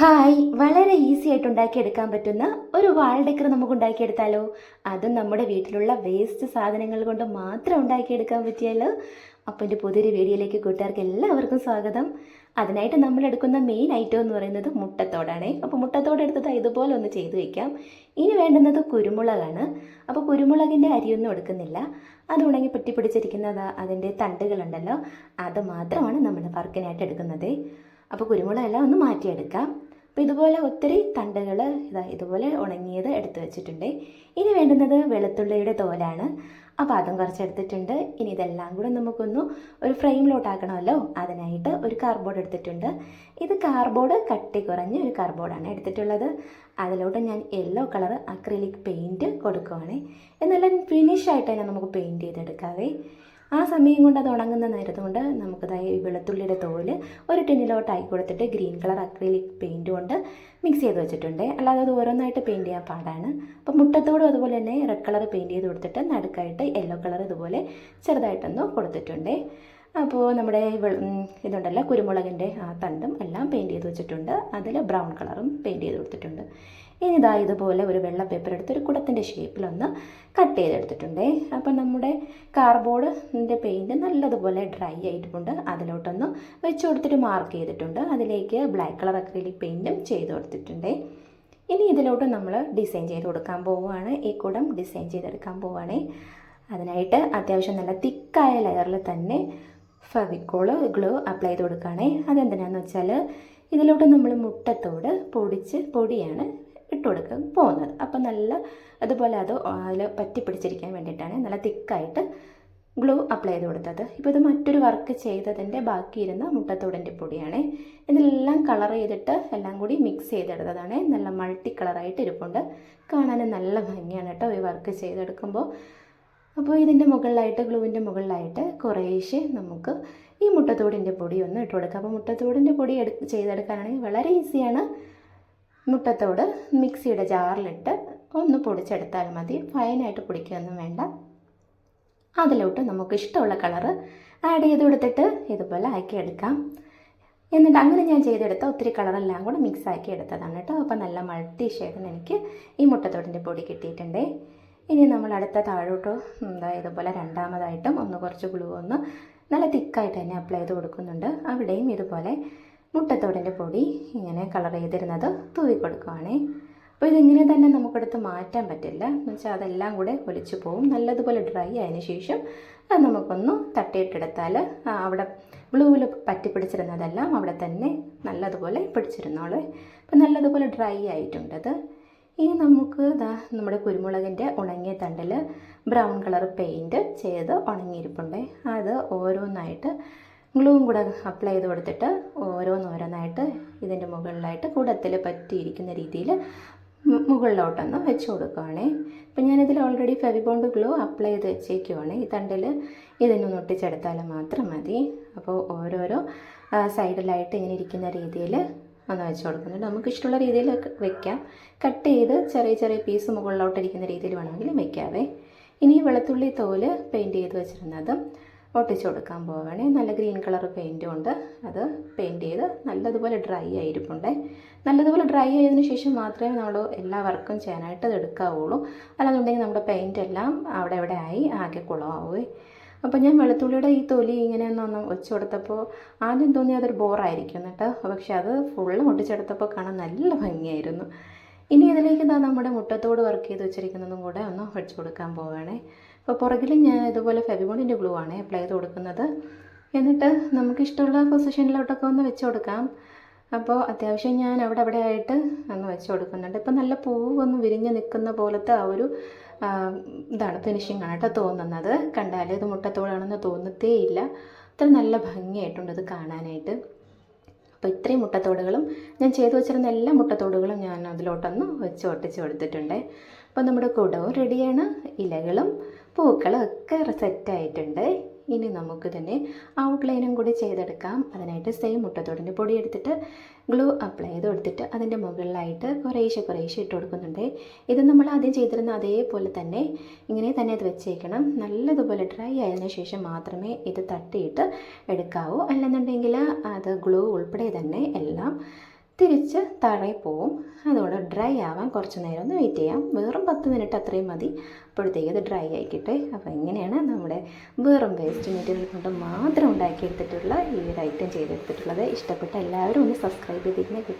Hi. വളരെ easy ആയിട്ട് ഉണ്ടാക്കിയെടുക്കാൻ പറ്റുന്ന ഒരു വാൾ നമുക്ക് ഉണ്ടാക്കിയെടുത്താലോ? അതും നമ്മുടെ വീട്ടിലുള്ള വേസ്റ്റ് സാധനങ്ങൾ കൊണ്ട് മാത്രം ഉണ്ടാക്കിയെടുക്കാൻ പറ്റിയാലോ അപ്പോൾ എന്റെ പുതിയൊരു വീഡിയോയിലേക്ക് കൂട്ടുകാർക്ക് എല്ലാവർക്കും സ്വാഗതം. അതിനായിട്ട് നമ്മൾ എടുക്കുന്ന മെയിൻ ഐറ്റം എന്ന് പറയുന്നത് മുട്ടത്തോടാണ്. അപ്പോൾ മുട്ടത്തോട് എടുത്തത് ഇതുപോലെ ഒന്ന് ചെയ്തു വയ്ക്കാം ഇനി വേണ്ടുന്നത് കുരുമുളകാണ്. അപ്പോൾ കുരുമുളകിന്റെ അരിയൊന്നും എടുക്കുന്നില്ല. അത് ഉണങ്ങി പൊട്ടി പിടിച്ചിരിക്കുന്നത് അതിന്റെ തണ്ടുകളുണ്ടല്ലോ. അത് മാത്രമാണ് നമ്മൾ വർക്കിനായിട്ട് എടുക്കുന്നത്. അപ്പോൾ കുരുമുളകെല്ലാം ഒന്ന് മാറ്റിയെടുക്കാം. അപ്പോൾ ഇതുപോലെ ഒത്തിരി തണ്ടുകൾ ഇതാ ഇതുപോലെ ഉണങ്ങിയത് എടുത്ത് വെച്ചിട്ടുണ്ട്. ഇനി വേണ്ടുന്നത് വെളുത്തുള്ളിയുടെ തോലാണ്. അപ്പോൾ അതും കുറച്ച് എടുത്തിട്ടുണ്ട്. ഇനി ഇതെല്ലാം കൂടെ നമുക്കൊന്ന് ഒരു ഫ്രെയിമിലോട്ടാക്കണമല്ലോ അതിനായിട്ട് ഒരു കാർഡ്ബോർഡ് എടുത്തിട്ടുണ്ട്. ഇത് കാർഡ്ബോർഡ് കട്ടി കുറഞ്ഞ ഒരു കാർഡ്ബോർഡാണ് എടുത്തിട്ടുള്ളത്. അതിലോട്ട് ഞാൻ യെല്ലോ കളർ അക്രിലിക് പെയിന്റ് കൊടുക്കുവാണ്. എന്നാലും ഫിനിഷ് ആയിട്ട് തന്നെ നമുക്ക് പെയിന്റ് ചെയ്തെടുക്കാവേ. ആ സമയം കൊണ്ട് അത് ഉണങ്ങുന്ന നേരത്ത് കൊണ്ട് നമുക്കതായി വെളുത്തുള്ളിയുടെ തോൽ ഒരു ടിന്നിലോട്ടായി കൊടുത്തിട്ട് ഗ്രീൻ കളർ അക്രിലിക് പെയിന്റ് കൊണ്ട് മിക്സ് ചെയ്ത് വെച്ചിട്ടുണ്ട്. അല്ലാതെ അത് ഓരോന്നായിട്ട് പെയിന്റ് ചെയ്യാൻ പാടാണ്. അപ്പോൾ മുട്ടത്തോടും അതുപോലെ തന്നെ റെഡ് കളർ പെയിന്റ് ചെയ്ത് കൊടുത്തിട്ട് നടുക്കായിട്ട് യെല്ലോ കളർ ഇതുപോലെ ചെറുതായിട്ടൊന്ന് കൊടുത്തിട്ടുണ്ട്. അപ്പോൾ നമ്മുടെ ഇതുണ്ടല്ലോ കുരുമുളകിന്റെ ആ തണ്ടും എല്ലാം പെയിന്റ് ചെയ്ത് വെച്ചിട്ടുണ്ട്. അതിൽ ബ്രൗൺ കളറും പെയിന്റ് ചെയ്ത് കൊടുത്തിട്ടുണ്ട്. ഇനി ഇതാ ഇതുപോലെ ഒരു വെള്ള പേപ്പർ എടുത്ത് ഒരു കുടത്തിന്റെ ഷേപ്പിലൊന്ന് കട്ട് ചെയ്തെടുത്തിട്ടുണ്ട്. അപ്പം നമ്മുടെ കാർബോർഡിന്റെ പെയിന്റ് നല്ലതുപോലെ ഡ്രൈ ആയിട്ടുണ്ട്. അതിലോട്ടൊന്ന് വെച്ച് കൊടുത്തിട്ട് മാർക്ക് ചെയ്തിട്ടുണ്ട്. അതിലേക്ക് ബ്ലാക്ക് കളർ അക്രിലിക് പെയിന്റും ചെയ്ത് കൊടുത്തിട്ടുണ്ട്. ഇനി ഇതിലോട്ട് നമ്മൾ ഡിസൈൻ ചെയ്ത് കൊടുക്കാൻ പോവുകയാണ്. ഈ കുടം ഡിസൈൻ ചെയ്തെടുക്കാൻ പോവുകയാണ്. അതിനായിട്ട് അത്യാവശ്യം നല്ല തിക്കായ ലെയറിൽ തന്നെ ഫവിക്കോൾ ഗ്ലോ അപ്ലൈ ചെയ്ത് കൊടുക്കുകയാണേ. അതെന്തിനാന്ന് വെച്ചാൽ ഇതിലോട്ട് നമ്മൾ മുട്ടത്തോട് പൊടിച്ച് പൊടിയാണ് ഇട്ട് കൊടുക്കാൻ പോകുന്നത്. അപ്പം നല്ല അതുപോലെ അത് അതിൽ പറ്റി പിടിച്ചിരിക്കാൻ വേണ്ടിയിട്ടാണ് നല്ല തിക്കായിട്ട് ഗ്ലൂ അപ്ലൈ ചെയ്ത് കൊടുത്തത്. ഇപ്പോൾ ഇത് മറ്റൊരു വർക്ക് ചെയ്തതിന്റെ ബാക്കിയിരുന്ന മുട്ടത്തോടിന്റെ പൊടിയാണ്. ഇതിലെല്ലാം കളർ ചെയ്തിട്ട് എല്ലാം കൂടി മിക്സ് ചെയ്തെടുത്തതാണ്. നല്ല മൾട്ടി കളറായിട്ട് ഇരിപ്പുണ്ട്. കാണാൻ നല്ല ഭംഗിയാണ് കേട്ടോ ഈ വർക്ക് ചെയ്തെടുക്കുമ്പോൾ അപ്പോൾ ഇതിന്റെ മുകളിലായിട്ട് ഗ്ലൂവിന്റെ മുകളിലായിട്ട് കുറേശ്ശെ നമുക്ക് ഈ മുട്ടത്തോടിന്റെ പൊടി ഒന്ന് ഇട്ട് കൊടുക്കാം അപ്പോൾ മുട്ടത്തോടിന്റെ പൊടി ചെയ്തെടുക്കാനാണെങ്കിൽ വളരെ ഈസിയാണ് മുട്ടത്തോട് മിക്സിയുടെ ജാറിലിട്ട് ഒന്ന് പൊടിച്ചെടുത്താൽ മതി. ഫൈനായിട്ട് പൊടിക്കുകയൊന്നും വേണ്ട. അതിലോട്ട് നമുക്ക് ഇഷ്ടമുള്ള കളറ് ആഡ് ചെയ്ത് കൊടുത്തിട്ട് ഇതുപോലെ ആക്കി എടുക്കാം എന്നിട്ട് അങ്ങനെ ഞാൻ ചെയ്തെടുത്ത ഒത്തിരി കളറെല്ലാം കൂടെ മിക്സ് ആക്കി എടുത്തതാണ് കേട്ടോ. അപ്പോൾ നല്ല മൾട്ടി ഷെയ്ഡിന് എനിക്ക് ഈ മുട്ടത്തോടിന്റെ പൊടി കിട്ടിയിട്ടുണ്ട്. ഇനി നമ്മൾ അടുത്ത താഴോട്ടോ എന്താ ഇതുപോലെ രണ്ടാമതായിട്ടും ഒന്ന് കുറച്ച് ഗ്ലൂ ഒന്ന് നല്ല തിക്കായിട്ട് തന്നെ അപ്ലൈ ചെയ്ത് കൊടുക്കുന്നുണ്ട്. അവിടെയും ഇതുപോലെ മുട്ടത്തോടിന്റെ പൊടി ഇങ്ങനെ കളർ ചെയ്തിരുന്നത് തൂവി കൊടുക്കുവാണേ. അപ്പോൾ ഇതിങ്ങനെ തന്നെ നമുക്കെടുത്ത് മാറ്റാൻ പറ്റില്ല. എന്ന് വെച്ചാൽ അതെല്ലാം കൂടെ ഒലിച്ചു പോകും നല്ലതുപോലെ ഡ്രൈ ആയതിന് ശേഷം അത് നമുക്കൊന്ന് തട്ടിയിട്ടെടുത്താൽ അവിടെ ബ്ലൂവിൽ പറ്റി പിടിച്ചിരുന്നതെല്ലാം അവിടെ തന്നെ നല്ലതുപോലെ പിടിച്ചിരുന്നോളൂ. അപ്പോൾ നല്ലതുപോലെ ഡ്രൈ ആയിട്ടുണ്ടത് ഇനി നമുക്ക് നമ്മുടെ കുരുമുളകിന്റെ ഉണങ്ങിയ തണ്ടിൽ ബ്രൗൺ കളർ പെയിന്റ് ചെയ്ത് ഉണങ്ങിയിരിപ്പുണ്ട്. അത് ഓരോന്നായിട്ട് ഗ്ലൂവും കൂടെ അപ്ലൈ ചെയ്ത് കൊടുത്തിട്ട് ഓരോന്നോരോന്നായിട്ട് ഇതിന്റെ മുകളിലായിട്ട് കൂടത്തിൽ പറ്റിയിരിക്കുന്ന രീതിയിൽ മുകളിലോട്ടൊന്ന് വെച്ച് കൊടുക്കുവാണേ. അപ്പം ഞാനിതിൽ ഓൾറെഡി ഫെവിബോണ്ട് ഗ്ലൂ അപ്ലൈ ചെയ്ത് വെച്ചേക്കുവാണ്. ഈ തണ്ടിൽ ഇതിനൊന്ന് ഒട്ടിച്ചെടുത്താൽ മാത്രം മതി. അപ്പോൾ ഓരോരോ സൈഡിലായിട്ട് ഇങ്ങനെ ഇരിക്കുന്ന രീതിയിൽ ഒന്ന് വെച്ച് കൊടുക്കുന്നുണ്ട്. നമുക്ക് ഇഷ്ടമുള്ള രീതിയിൽ വെക്കാം. കട്ട് ചെയ്ത് ചെറിയ ചെറിയ പീസ് മുകളിലോട്ടിരിക്കുന്ന രീതിയിൽ വേണമെങ്കിൽ വെക്കാവേ. ഇനി വെളുത്തുള്ളി തോൽ പെയിന്റ് ചെയ്ത് വെച്ചിരുന്നത് ഒട്ടിച്ച് കൊടുക്കാൻ പോവുകയാണെ. നല്ല ഗ്രീൻ കളർ പെയിന്റും ഉണ്ട്. അത് പെയിന്റ് ചെയ്ത് നല്ലതുപോലെ ഡ്രൈ ആയിരിപ്പുണ്ട്. നല്ലതുപോലെ ഡ്രൈ ആയതിനു ശേഷം മാത്രമേ നമ്മൾ എല്ലാ വർക്കും ചെയ്യാനായിട്ട് അത് എടുക്കാവുള്ളൂ. അല്ലാന്നുണ്ടെങ്കിൽ നമ്മുടെ പെയിന്റ് എല്ലാം അവിടെ ഇവിടെ ആയി ആകെ കുളമാവുകയെ അപ്പോൾ ഞാൻ വെളുത്തുള്ളിയുടെ ഈ തൊലി ഇങ്ങനെ ഒന്ന് വെച്ച് കൊടുത്തപ്പോൾ ആദ്യം തോന്നി അതൊരു ബോറായിരിക്കും കേട്ടോ. പക്ഷെ അത് ഫുള്ള് ഒട്ടിച്ചെടുത്തപ്പോൾ കാണാൻ നല്ല ഭംഗിയായിരുന്നു. ഇനി ഇതിലേക്ക് ഇതാ നമ്മുടെ മുട്ടത്തോട് വർക്ക് ചെയ്ത് വെച്ചിരിക്കുന്നതും കൂടെ ഒന്ന് വെച്ച് കൊടുക്കാൻ പോവുകയാണേ. അപ്പോൾ പുറകിൽ ഞാൻ ഇതുപോലെ ഫെവിബോണ്ടിന്റെ ഗ്ലൂ ആണ് അപ്ലൈ ചെയ്ത് കൊടുക്കുന്നത്. എന്നിട്ട് നമുക്ക് ഇഷ്ടമുള്ള പൊസിഷനിലോട്ടൊക്കെ ഒന്ന് വെച്ച് കൊടുക്കാം. അപ്പോൾ അത്യാവശ്യം ഞാൻ അവിടെ അവിടെ ആയിട്ട് ഒന്ന് വെച്ച് കൊടുക്കുന്നുണ്ട്. ഇപ്പം നല്ല പൂവൊന്ന് വിരിഞ്ഞ് നിൽക്കുന്ന പോലത്തെ ആ ഒരു ഇതാണ് ഫിനിഷിംഗ് ആണ് കേട്ടോ തോന്നുന്നത്. കണ്ടാൽ ഇത് മുട്ടത്തോടാണെന്ന് തോന്നത്തേ ഇല്ല അത്ര നല്ല ഭംഗിയായിട്ടുണ്ട് ഇത് കാണാനായിട്ട്. അപ്പോൾ ഇത്രയും മുട്ടത്തോടുകളും ഞാൻ ചെയ്തു വെച്ചിരുന്ന എല്ലാ മുട്ടത്തോടുകളും ഞാൻ അതിലോട്ടൊന്ന് വെച്ച് ഒട്ടിച്ച് കൊടുത്തിട്ടുണ്ട്. അപ്പോൾ നമ്മുടെ കുടവും റെഡിയാണ് ഇലകളും പൂക്കളും സെറ്റ് ആയിട്ടുണ്ട്. ഇനി നമുക്ക് തന്നെ ഔട്ട്ലൈനും കൂടി ചെയ്തെടുക്കാം. അതിനായിട്ട് സെയിം മുട്ടത്തോടിന്റെ പൊടി എടുത്തിട്ട് ഗ്ലൂ അപ്ലൈ ചെയ്ത് കൊടുത്തിട്ട് അതിന്റെ മുകളിലായിട്ട് കുറേശ്ശെ കുറേശ്ശെ ഇട്ട് കൊടുക്കുന്നുണ്ട്. ഇത് നമ്മൾ ആദ്യം ചെയ്തിരുന്ന അതേപോലെ തന്നെ ഇങ്ങനെ തന്നെ അത് വെച്ചേക്കണം. നല്ലതുപോലെ ഡ്രൈ ആയതിനു ശേഷം മാത്രമേ ഇത് തട്ടിയിട്ട് എടുക്കാവൂ. അല്ലെന്നുണ്ടെങ്കിൽ അത് ഗ്ലൂ ഉൾപ്പെടെ തന്നെ എല്ലാം തിരിച്ച് താഴെ പോവും. അതുകൊണ്ട് ഡ്രൈ ആവാൻ കുറച്ച് നേരം ഒന്ന് വെയിറ്റ് ചെയ്യാം. വെറും പത്ത് മിനിറ്റ് അത്രയും മതി. അപ്പോഴത്തേക്ക് അത് ഡ്രൈ ആയിക്കിട്ടെ. അപ്പോൾ ഇങ്ങനെയാണ് നമ്മുടെ വെറും വേസ്റ്റ് മെറ്റീരിയൽ കൊണ്ട് മാത്രം ഉണ്ടാക്കിയെടുത്തിട്ടുള്ള ഈ ഒരു ഐറ്റം ചെയ്തെടുത്തിട്ടുള്ളത്. ഇഷ്ടപ്പെട്ട എല്ലാവരും ഒന്ന് സബ്സ്ക്രൈബ് ചെയ്തിരിക്കുന്നത് കിട്ടാൻ